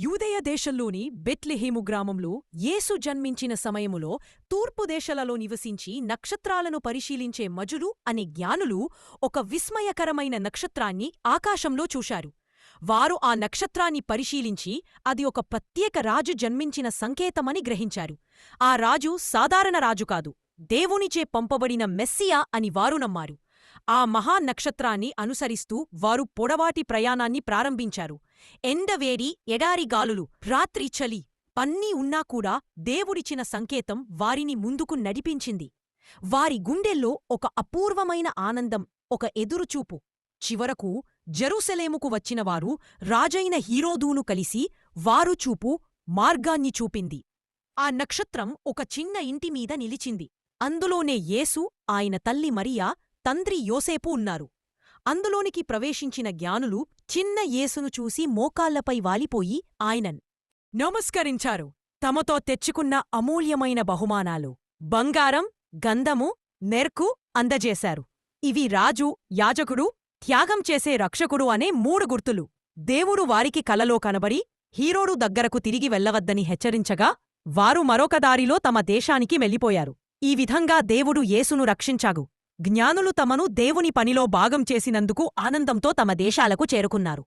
యూదయ దేశంలోని బెట్లెహేము గ్రామంలో యేసు జన్మించిన సమయములో తూర్పు దేశాలలో నివసించి నక్షత్రాలను పరిశీలించే మజులు అనే జ్ఞానులు ఒక విస్మయకరమైన నక్షత్రాన్ని ఆకాశంలో చూశారు. వారు ఆ నక్షత్రాన్ని పరిశీలించి అది ఒక ప్రత్యేక రాజు జన్మించిన సంకేతమని గ్రహించారు. ఆ రాజు సాధారణ రాజు కాదు దేవునిచే పంపబడిన మెస్సియా అని వారు నమ్మారు. ఆ మహానక్షత్రాన్ని అనుసరిస్తూ వారు పొడవాటి ప్రయాణాన్ని ప్రారంభించారు. ఎండవేడి ఎడారి గాలులు రాత్రి చలి పన్నీ ఉన్నా కూడా దేవుడిచ్చిన సంకేతం వారిని ముందుకు నడిపించింది. వారి గుండెల్లో ఒక అపూర్వమైన ఆనందం ఒక ఎదురుచూపు. చివరకు జెరూసలేముకు వచ్చినవారు రాజైన హీరోదూను కలిసి వారు చూపు మార్గాన్ని చూపింది. ఆ నక్షత్రం ఒక చిన్న ఇంటిమీద నిలిచింది. అందులోనే యేసు ఆయన తల్లి మరియా తండ్రి యోసేపు ఉన్నారు. అందులోనికి ప్రవేశించిన జ్ఞానులు చిన్న యేసును చూసి మోకాళ్ళపై వాలిపోయి ఆయనన్ నమస్కరించారు. తమతో తెచ్చుకున్న అమూల్యమైన బహుమానాలు బంగారం గంధము నెర్కు అందజేశారు. ఇవి రాజు యాజకుడు త్యాగం చేసే రక్షకుడు అనే మూడు గుర్తులు. దేవుడు వారికి కలలో కనబడి హీరోడు దగ్గరకు తిరిగి వెళ్ళవద్దని హెచ్చరించగా వారు మరొక దారిలో తమ దేశానికి వెళ్ళిపోయారు. ఈ విధంగా దేవుడు యేసును రక్షించాగు. జ్ఞానులు తమను దేవుని పనిలో భాగం చేసినందుకు ఆనందంతో తమ దేశాలకు చేరుకున్నారు.